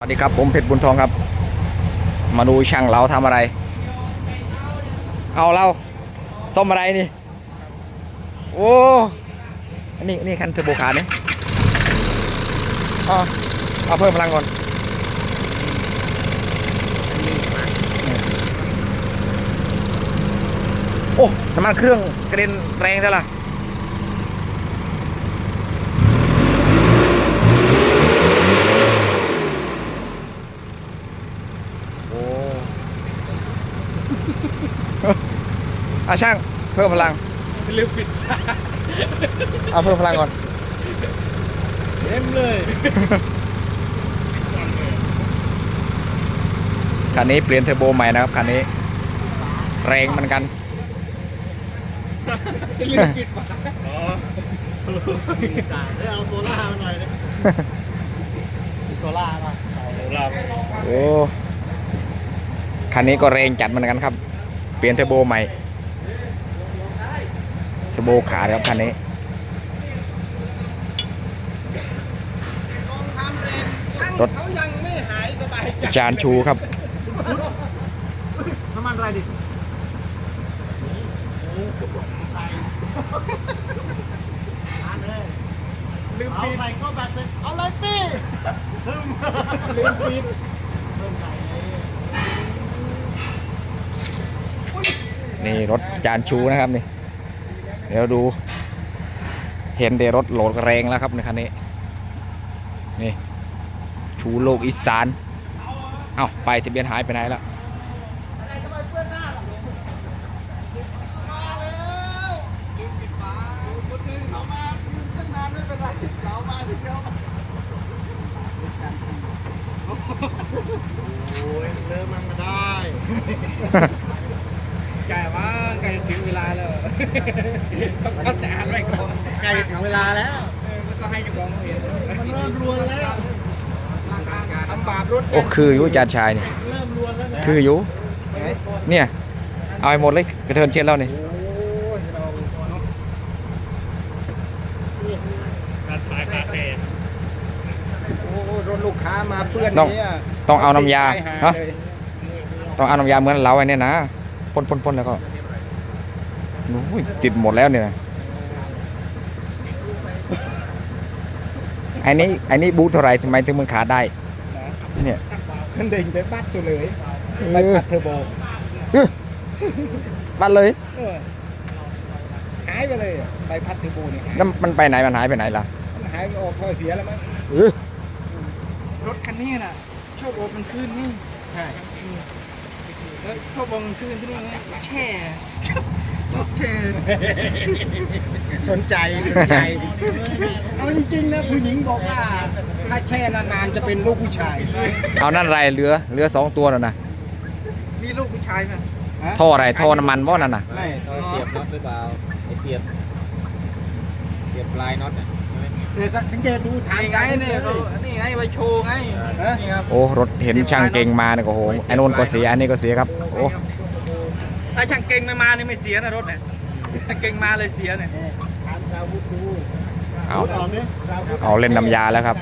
สวัสดีครับ ผมเพชรบุญทองครับ มาดูช่างเราทำอะไร เอาเราซ่อมอะไรนี่ โอ้อันนี่นี่คันเทอร์โบคาร์นี่เอาเอาเพิ่มพลังก่อน โอ้น้ำมันเครื่องกระเด็นแรงแล้ล่ะ อาช่างเพิ่มพลังลืมปิดเอาเพิ่มพลังก่อนเต็มเลยคันนี้เปลี่ยนเทอร์โบใหม่นะครับคันนี้ แรงเหมือนกันลืมปิดฝาอ๋อได้เอาโซล่ามาหน่อยเลยมีโซล่าป่ะโซล่าโอ้คันนี้ก็แรงจัดเหมือนกันครับ เปลี่ยนเทอร์โบใหม่เทอร์โบขาดครับคันนี้รถเขายังไม่หายสบายใจจานชูครับน้ำมันอะไรดิลืมปิดใส่เข้าแบตเลยเอาเลยปีลืมลืมปิดเพิ่มใส่เลย นี่รถจานชูนะครับนี่ เดี๋ยวดู เห็นเดรถโหลดแรงแล้วครับในคันนี้ นี่ ชูโลกอีสาน เอาไปทะเบียนหายไปไหนแล้วโอ้ยเริ่มมันมาได้ ถึงเวลาแล้วก็จะอ่านไปก่อนใกล้ถึงเวลาแล้วเออก็ให้เจ้าของเขาเห็นมันเริ่มรวนแล้ว ทำบาปรถโอ้คืออยู่จานชายนี่เริ่มรวนแล้วนะคืออยู่เนี่ยเอาไปหมดเลยกระเทินเช็ดแล้วนี่โอ้ยเราเนาะการขายคาเฟ่โอ้รถลูกค้ามาเปื้อนต้องเนี่ยต้องเอาน้ำยาไปหฮะเลยต้องเอาน้ำยาเหมือนเราไอ้เนี่ยนะพ่นพ่นพ่นแล้วก็โอ้ย ติดหมดแล้วเนี่ยนะไอ้นี้ไอ้นี้บูทเท่าไหรทำไมถึงมันขาดได้เนี่ยมันเด้งไปบัดตัวเลยเออไปปัดเทอร์โบบัดเลยเออหายไปเลยอะใบพัดเทอร์โบเนี่ยหายแล้วมันไปไหนมันหายไปไหนล่ะมันหายไปออกท่อเสียแล้วมั้งเออรถคันนี้น่ะชอบโอบมันขึ้นนี่ใช่แล้วชอบโอบมันขึ้นที่นี่ไงแช่ชอบแช่ สนใจสนใจ เอาจริงๆนะผู้หญิงบอกว่าถ้าแช่นานๆจะเป็นลูกผู้ชายเอานั่นไรเหลือเหลือสองตัวแล้วนะมีลูกผู้ชายไหมท่ออะไรท่อน้ำมันว่านั่นน่ะไม่ท่อเสียบน็อตหรือเปล่าไอเสียบ เสียบปลายน็อตอะใช่ไหมแต่สังเกตดูทางนี่ไงไงเนี่เนี่ยยเขาเขานี่ไงไปโชว์ไงนี่ครับ โอ้รถเห็นช่างเก่งมาเนี่ยก็โหไอ้นู่นก็เสียอันนี้ก็เสียครับโอ้ ถ้าช่างเก่งไม่มานี่ไม่เสียนะรถเนี่ยถ้าเก่งมาเลยเสียเนี่ยถามชาวพุทธดูเอาพูดออกนี่ชาวพุทธเอาเล่นน้ำยาแล้วครับ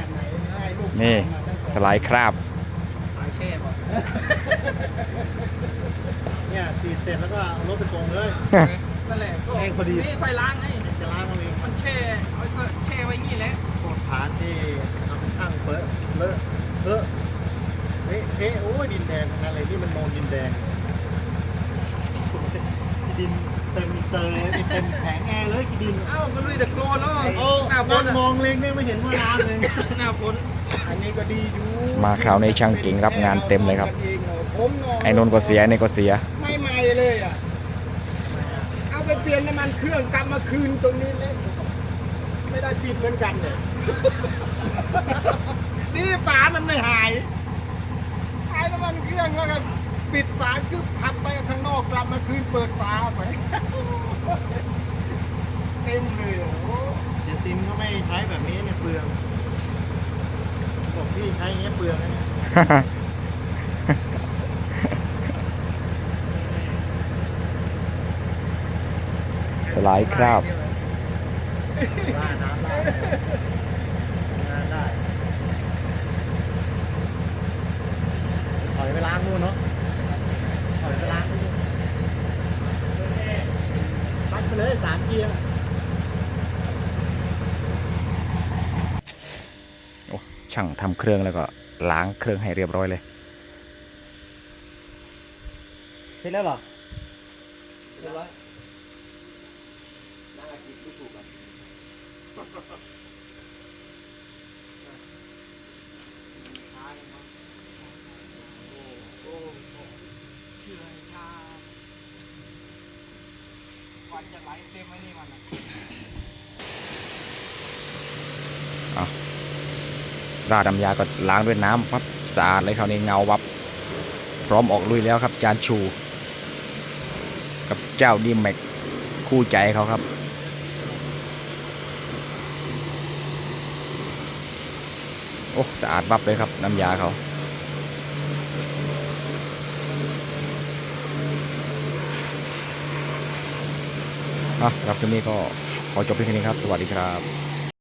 นี่สไลด์คราบสายเช่ป่ะเนี่ยฉีดเสร็จแล้วก็เอารถไปส่งเลยนั่นแหละก็แห้งพอดีนี่ค่อยล้างไงจะล้างเอาเองมันแช่เอาไว้แช่ไว้งี้แหละโคตรฐานที่ทำช่างเปิดเลอะเทอะเฮ้เฮ้โอ้ยดินแดงทั้งนั้นเลยนี่มันมองดินแดง ดินเต็มเตยเต็มแผงแอร์เลยกี่ดินเอ้าก็ลุยแต่โคลนเนาะโอ้หน้าฝนั่นงอะมองเล็งเนี่ยไม่เห็นว่าน้ำเลยหน้าฝนอันนี้ก็ดีอยู่มาคราวนี้ช่างเก่งรับงานเต็มเลยครับผมเาะไอ้นนท์ก็เสียไอ้นี่ก็เสีย ไม่ใหม่เลยอะเอาไปเปลี่ยนน้ำมันเครื่องกลับมาคืนตรงนี้เลยไม่ได้ปิดเหมือนกันเลยนี่ฝามันไม่หายหายน้ำมันเครื่องแล้วก็ ปิดฝาคือพับไปข้างนอกกลับมาคืนเปิดฝาไปเต็มเลยโอ้โหเดี๋ยวติมก็ไม่ใช้แบบนี้เนี่ยเปลืองบอกพี่ใช้อย่างเงี้ยเปลืองนะเนี่ยสไลด์คราบได้น้ำได้งานได้างนู่นเนาะถ อยปล้างนู่นตัดไปเลยสามเกียร์โอ้ช่างทำเครื่องแล้วก็ล้างเครื่องให้เรียบร้อยเลยเสร็จแล้วหรอเรียบร้อย เชื่อชาค วันจะไหลเต็มไอ้นี่มันอะราดน้ำยาก็ล้างด้วยน้ำปั๊บสะอาดเลยคราวนี้เงาวับ พร้อมออกลุยแล้วครับ จานชู กับเจ้าดีแม็กคู่ใจเขาครับโอ้สะอาดวับเลยครับน้ำยาเขา นะครับคลิปนี้ก็ขอจบเพียงแค่นี้ครับ สวัสดีครับ